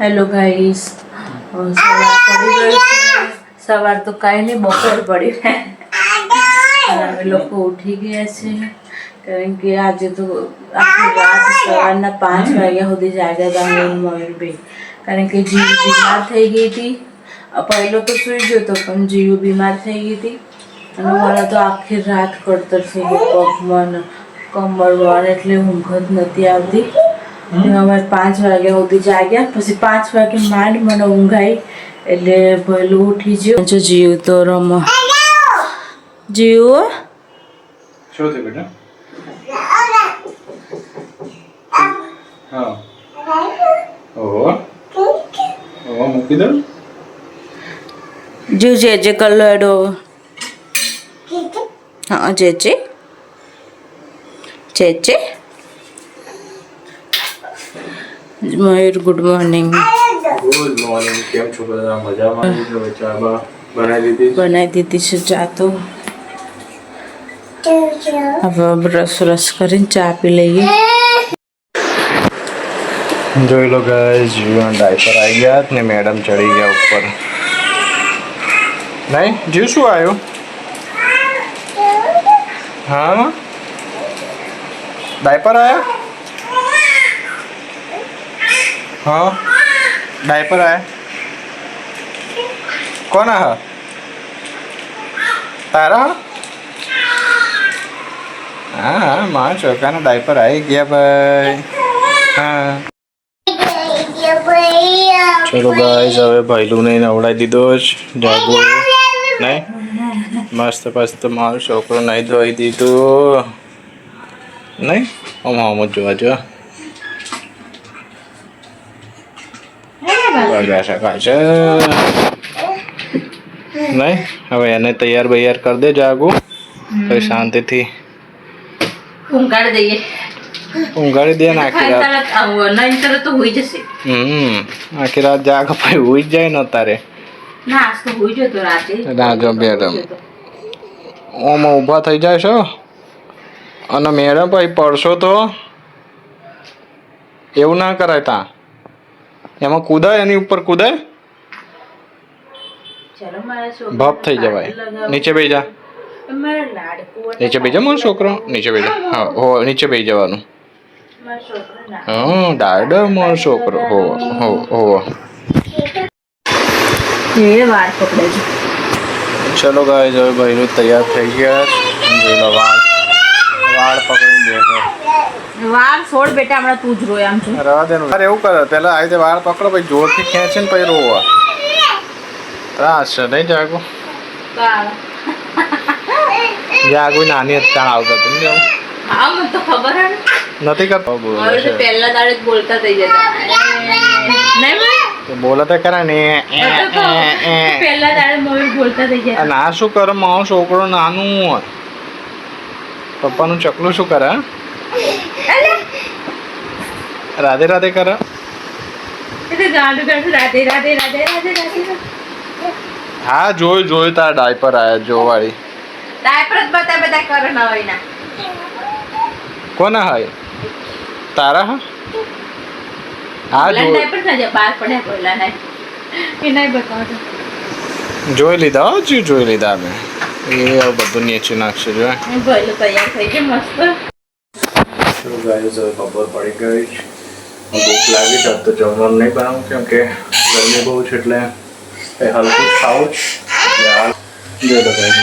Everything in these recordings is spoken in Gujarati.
હેલો ગાઈસ સવાર પડી ગઈ સવાર તો કાંઈ નહીં બપોર પડી અમે લોકો ઉઠી ગયા છે. કારણ કે આજે તો આખી રાત સવારના પાંચ વાગ્યા સુધી જાગ્યા હતા હું મયુરભાઈ કારણ કે જીવ બીમાર થઈ ગઈ હતી. પહેલો તો સુઈ ગયો હતો પણ જીવ બીમાર થઈ ગઈ હતી. અને મારા તો આખી રાત કડતર થઈ ગઈ પગમાં કમરમાં એટલે ઊંઘ જ નથી આવતી. અને અમે પાંચ વાગ્યા સુધી જાગ્યા. પછી પાંચ વાગે માંડ મને ઊંઘાઈ. એટલે પહેલું ઉઠી ગયો. જો જીવ તો રમ. જીવ? શું થયું બેટા જીવ જે જે કલર એડો. હા જે જે. જે જે. Mayur good morning good morning કેમ છો બધા? મજામાં? છો ચા બા બનાવી દીધી? બનાવી દીધી છે ચા તો. હવે બ્રશ રસ કરીને ચા પી લઈએ. જોઈ લો ગાઈસ જીવન ડાયપર આવી ગયા ને મેડમ ચડી ગયા ઉપર. નહીં? જીવ શું આવ્યું? હા? ડાયપર આયા હા. ડાયપર આયા કોના હા? તારા હા? હા માં ચોકાના ડાયપર આવી ગયા ભાઈ. હા. ચલો ગાઈસ હવે ભાઈલુને નવડાવી દીધો જ. જાગો. નહીં? મસ્ત મસ્ત, મારો છોકરો નહીં ધોઈ દીધો. નહીં? આમ આમ જોવા જો. બગા શકાય છે નહીં હવે એને તૈયાર બૈયાર કરી દે આગુ પછી શાંતિથી ઊંઘાડી દઈએ. ઊંઘાડી દે ને આખી રાત. નહીં તો હોઈ જશે. હમ. આખી રાત જાગ પછી ઉઈ જ જાય ને તારે ના આજ તો હોઈ જતો રાતે. ના, જો મેડમ. ઓમાં ઊભા થઈ જાય છો? અને મેડમ ભાઈ પડશો તો? એવું ના કરાય તા? એમાં કૂદાય એની ઉપર કૂદાય? ચલો મારા છોકરા ભપ થઈ જવાય. નીચે બેસી જા. મારા લાડકું અને નીચે બેસી જા મારો છોકરો. નીચે બેસી જા. હા હો નીચે બેસી જવાનું. મારા છોકરા ના. હા ડાયડર મારો છોકરો. હો હો હો. એ વાર પકડે છે ચલો ગાય હવે ભાઈનું તૈયાર થઈ ગયા છે. જોઈ લો વાળ. વાળ પકડીને બેઠો. વાર છોડ બેટા હમણાં તું જ રોય આમ છે. રવા દે અરે એવું કરે પેલા આવી રીતે વાળ પકડો પછી જોરથી ખેંચે ને પછી રોવા. ત્રાસ છે નહીં જાગો. જાગો નાની હતી તાણ આવતો તું ને હા મને તો ખબર હે નથી કરતો? બોલ પહેલા દાડે જ બોલતા થઈ જતા. નહીં બોલે? તો કરે ને. પહેલા દાડે મયુર બોલતા થઈ આ ના શું કરે મારો છોકરો નાનું હોય. પપ્પાનું ચકલું શું કરે? રાધે રાધે કરે. હા જોઈ જોઈ તારા ડાયપર આયા જોવાળી. ડાયપર જ બધા બધા હોય ના કોના હાય? તારા હા? હા જોયું. જોઈ ડાયપર ના જાય બહાર પડ્યા કોઈલા હે જોઈ લીધા હો જી જોઈ લીધા અમે. એ બધું નીચે નાખશે જો. હું તૈયાર થઈ ગયું મસ્ત. શું બપોર પડી ગઈ? છે ભૂખ લાગી છે તો જમવાનું નહીં બનાવું કેમ કે ગરમી બહુ છે એટલે એ હલકું ખાવું જ.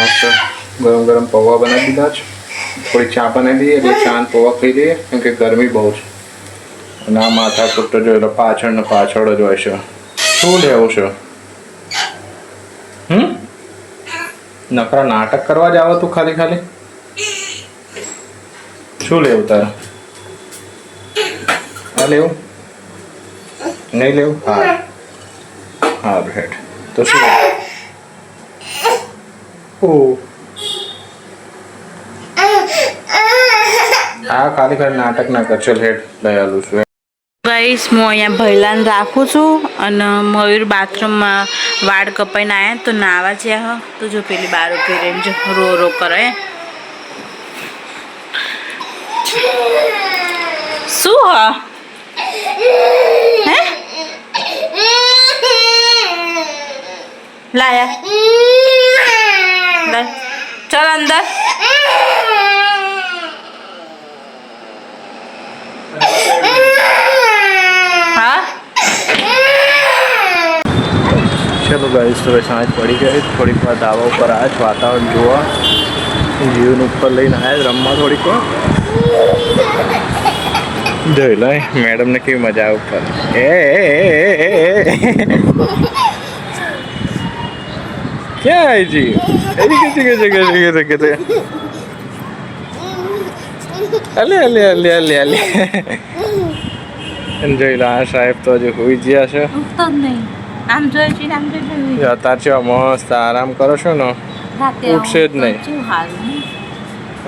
મસ્ત ગરમ ગરમ પૌવા બનાવી દીધા છે. થોડી ચા બનાવી દઈએ એટલે ચા પૌવા ખાઈ દઈએ કેમ કે ગરમી બહુ છે. અને આ માથા કુટ્ટો જોઈ એટલે પાછળ ને પાછળ જ હોય છે. શું લેવું છે? હમ? નકરા નાટક કરવા જ આવો તું ખાલી ખાલી? શું લેવું તારે? આ લેવું? નહીં લેવું? હા. હા બ્રેડ તો શું ઓ હા ખાલી ખાલી નાટક ના કર. ચલ હેઠ લઈ આલું છું ગાઈસ હું અહીંયા ભૈલાન રાખું છું અને મયુર બાથરૂમમાં વાળ કપાઈને આવ્યા તો નાવા જ્યાં હ. તો જો પેલી બાર ઊભી રહીને જો રો રો કરે. શું હ? लाया। चल अंदर। हाँ? चलो गाइस सुबह सांज पड़ी गई थोड़ी थोड़ा दावा पर आज वातावरण जुआ। जीवन ऊपर लेना है रम्मा थोड़ी को। જોઈ લો મેડમને કેવી મજા આવે ઉપર. એ. ક્યાં આવી જી? એની કે છે કે છે કે છે કે છે અલે અલે અલે અલે. અલે જોઈ લો આ સાહેબ તો હજુ હોઈ ગયા છે. આમ જોઈ છે આમ જોઈ અત્યારે કેવા મસ્ત આરામ કરો છો ને ઉઠશે જ નહીં.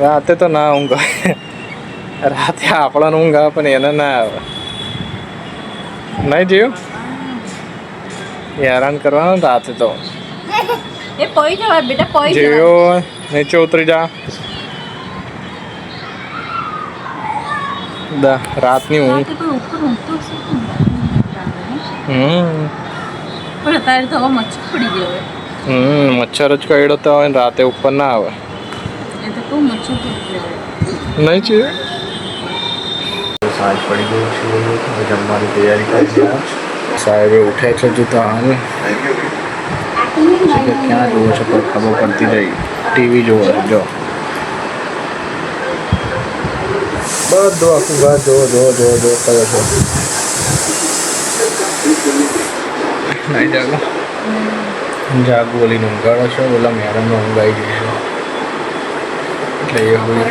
રાતે તો ના ઊંઘ રાતે આપણને ઊંઘ આવે પણ એને ના આવે. નહીં જીવ? હેરાન કરવાનું રાતે તો. એ પોઈ જવા બેટા પોઈ જીવ નીચે ઉતરી જા. દા રાતની ઊંઘ. હમ. પણ અત્યારે તો મચ્છર પડી ગયો હમ મચ્છર જ કરડો તો ને રાતે ઉપર ના આવે. એ તો મચ્છર પડી નહીં છે સાંજ પડી ગયું છે. હવે જમવાની તૈયારી કરી રહ્યા સાહેબે ઉઠે છે જૂતા હાલ. કે, ક્યાં જુઓ છો? પણ ખબર પડતી રહી ટીવી જુઓ છો, જો. બધું આખું ઘર જો જો જો જો કરો છો. નહીં બોલીને ઊંઘાડો છો? બોલા મેડમને ઊંઘાઈ જઈશું એટલે એ હોય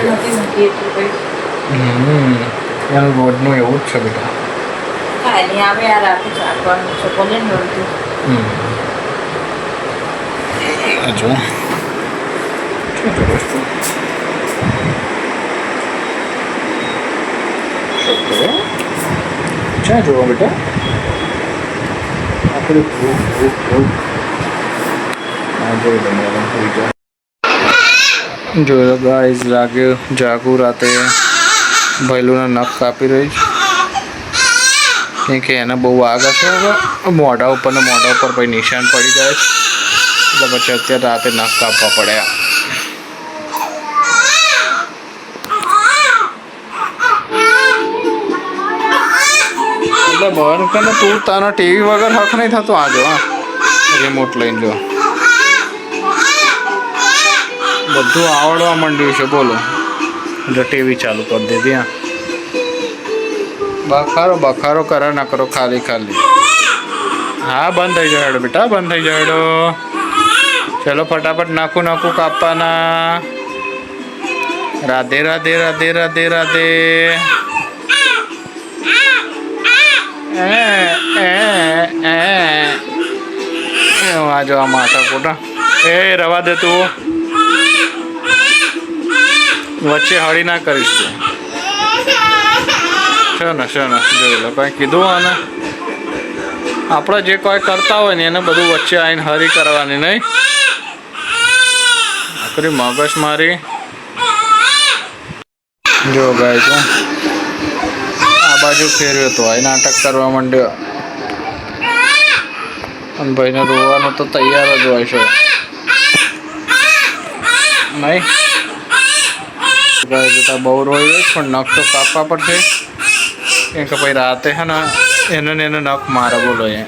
એનું રોજનું એવું જ છે બેટા. કાંઈ નહીં આવે આ છે. ક્યાં જોવા બેટા. આપણે ભૂખ ભૂખ ભૂખ. હા જોઈ લો મેડમ હોઈ જાય ગાઈઝ જાગ્યો જાગું રાતે. ભૈલુના નખ કાપી રહી છે. કે એને બહુ આગ હશે મોઢા ઉપર ને મોઢા ઉપર પછી નિશાન પડી જાય એટલે પછી અત્યારે રાતે નખ કાપવા પડ્યા. એટલે બહાર કે તું તારા ટીવી વગર હક નહીં થતો. આજો હા રિમોટ લઈને જો. બધું આવડવા માંડ્યું છે, બોલો. એટલે ટીવી ચાલુ કરી દીધી હા. બખારો બખારો કરે ના કરો ખાલી ખાલી. હા બંધ થઈ જાય બેટા બંધ થઈ જાય ચલો ફટાફટ નાખું નાખું કાપવાના. રાધે રાધે રાધે રાધે રાધે. એ, આ જો આ માથા કોટા એ રવા દે તું. વચ્ચે હળી ના કરીશ તું. છે ને છે ને જોઈ લો, કંઈ કીધું આને? આપણે જે કોઈ કરતા હોય ને એને બધું વચ્ચે આવીને હરી કરવાની, નહીં? આખરી મગજ મારી. જો ગાય તો આ બાજુ ફેરવ્યો તો, આ નાટક કરવા માંડ્યો. અને ભાઈને રોવાનું તો તૈયાર જ હોય છે. નહીં? ગાય જતા બહુ રોય પણ નખ તો કાપવા પડશે કેમ કે પછી રાતે હે ને એને ને એને નખ મારે બોલો એ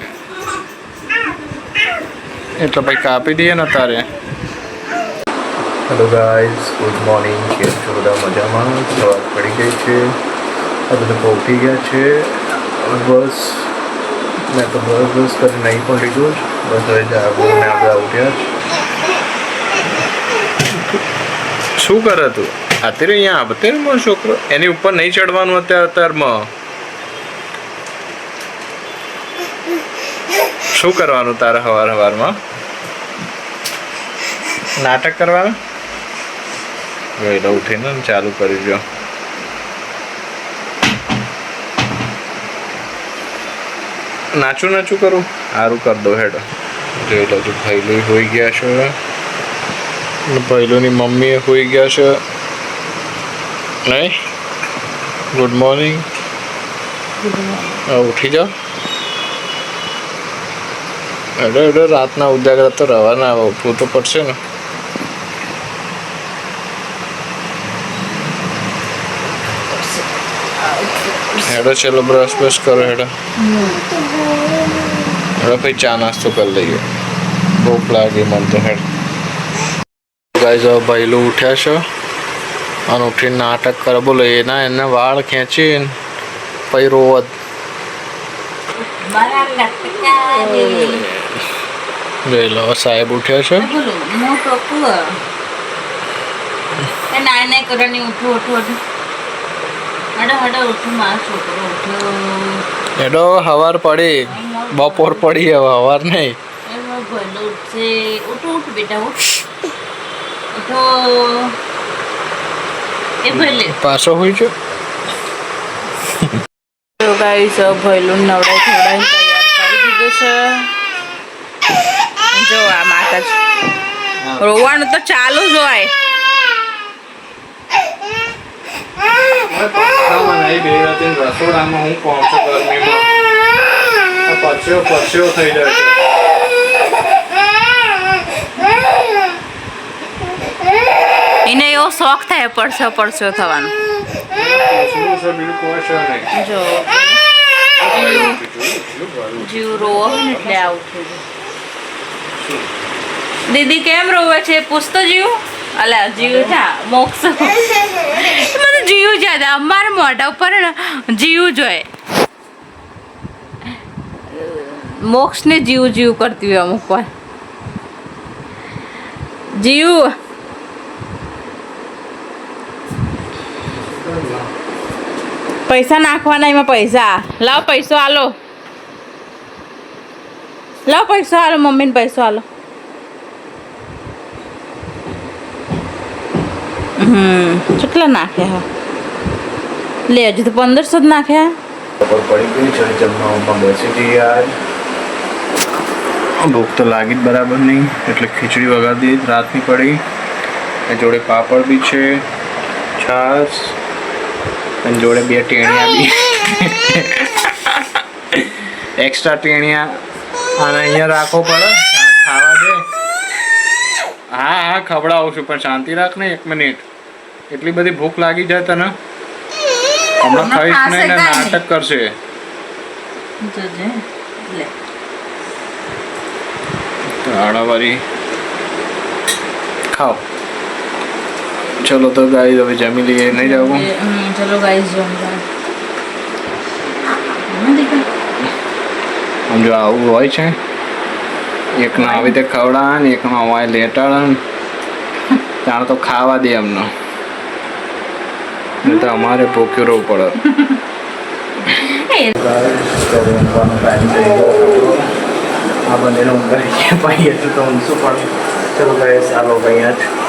એટલે પછી કાપી દઈએ ને તારે હેલો ગાઈઝ ગુડ મોર્નિંગ કેમ છો બધા મજામાં સવાર પડી ગઈ છે આ બધા પહોંચી ગયા છે બસ મેં તો બસ બસ કરી નહીં પણ લીધું જ બસ હવે જાગો ને આપણે ઉઠ્યા શું કરે તું અત્યારે અહીંયા અત્યારે મારો છોકરો? એની ઉપર નહીં ચડવાનું અત્યારે અત્યારમાં શું કરવાનું તારે હવાર હવારમાં? નાટક કરવાનું? વહેલો ઉઠીને ચાલુ કરી દો નાચું નાચું કરું? સારું કરી દો હેડો. જોઈ લો છું ભૈલું હોઈ ગયા છે. ભાઈલોની મમ્મી હોઈ ગયા છે. નહીં ગુડ મોર્નિંગ ઉઠી જાઓ. એડો એટલે રાતના ઉજાગરા તો રહેવાના ઉઠવું તો પડશે ને. હેડો ચલો બ્રશ બ્રશ કરો હેડો. હેડો ભાઈ ચા નાસ્તો કરી લઈએ. ભૂખ લાગી મને તો હેડ. ગાઈઝ ભાઈલું ઉઠ્યા છો. અને ઉઠીને નાટક કરે. બોલો એના એને વાળ ખેંચીને પછી રોવત. જોઈ લો સાહેબ ઉઠ્યો છે? બોલો મોટો કુવો. એ નાય નાય કરવાની ઉઠું ઉઠું ઉઠું હડો હડો ઉઠું મારો છોકરો ઉઠ્યો. એડો હવાર પડી. બપોર પડી હવે હવાર નહીં. ભલો ઉઠશે. ઉઠો ઉઠ બેટા ઉઠ. પાછો હોય છે તો ગાઈસ નવડાઈ ખવડાવીને તૈયાર કરી દીધું છે. જો આ માતા રોવાનું તો ચાલુ જ હોય. રસોડામાં હું પહોંચો ગરમીમાં. પછ્યો પછ્યો થઈ જાય છે. એને એવો શોખ થાય પડસો પડસો થવાનો. જો. જીવ રોવો એટલે દીદી કેમ રોવે છે? પૂછતો જીવ. અલા, જીવ થા મોક્ષ. મને જીવ છે અમારા મોઢા ઉપર જીવ જોઈએ મોક્ષને જીવ જીવ કરતી હોય અમુક વાર. જીવ. પૈસા નાખવાના એમાં પૈસા. લાવ પૈસો આલો. લાવ પૈસો આલો મમ્મીને પૈસો આલો. હમ કેટલા નાખ્યા હા? લે હજુ તો પંદરસો જ નાખ્યા. પડી ગઈ છે જમવામાં બેસી જઈએ આજ ભૂખ તો લાગી જ બરાબર નહીં એટલે ખીચડી વગાડી રાતની પડી. એ જોડે પાપડ બી છે છાશ. અને જોડે બે ટેણિયા બી એક્સ્ટ્રા ટેણિયા અને અહીંયા રાખવો પડે. ખાવા દે. હા હા ખવડાવું છું પણ શાંતિ રાખ ને એક મિનિટ. એટલી બધી ભૂખ લાગી જાય તને? હમણાં ખાઈશ નહીં ને નાટક કરશે. લે. ખાઓ. ચલો તો ગાઈ હવે જમી લઈએ. નહીં જવું? ચલો ગાઈસ જો આમ જો આવું હોય છે. એકનો આવી રીતે ખવડાવ ને એકનો અમારે લેટાડે ત્યાં તો ખાવા દે એમનો. નહીં તો અમારે ભૂખ્યું રહેવું પડે. આ બંનેનો ઊંઘાઈ ગયા. ભાઈ હજુ તો ઊંઘશું પણ. ચલો ભાઈ ચાલો ભાઈ અહીંયા જ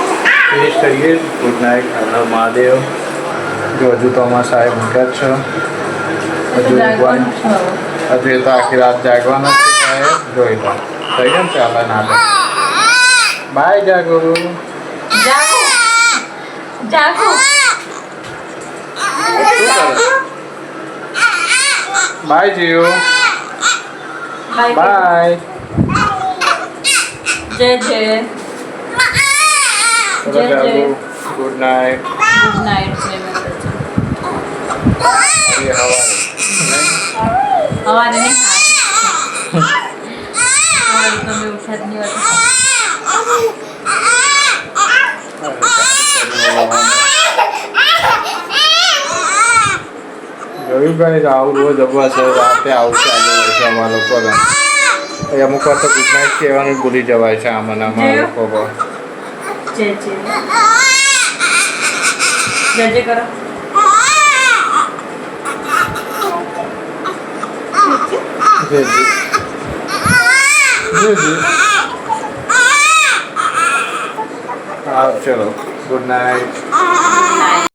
ફિનિશ કરીએ ગુડ નાઇટ હર મહાદેવ જો હજુ તો અમારા સાહેબ ઊંઘ્યા જ છે હજુ ઊંઘવાનું હજુ તો આખી રાત જાગવાના છે સાહેબ જોઈ લો થઈ ગયા ને ચાલે નાટક બાય જાગો જાગો જાગો બાય જીઓ બાય જય જય જય જય. Good night. ગુડ નાઇટ જય માતાજી. હવારે. નહીં હવારે તમે ઉઠ્યા નહીં હોતા. તો આવું રોજ અભ્યાસ રાતે આવું ચાલુ હોય છે અમારા લોકો અમુક વાર તો ગુડ નાઇટ કહેવાનું ભૂલી જવાય છે આમાં અમારા લોકો પર. જય જય જય કરો. ચલો. Good night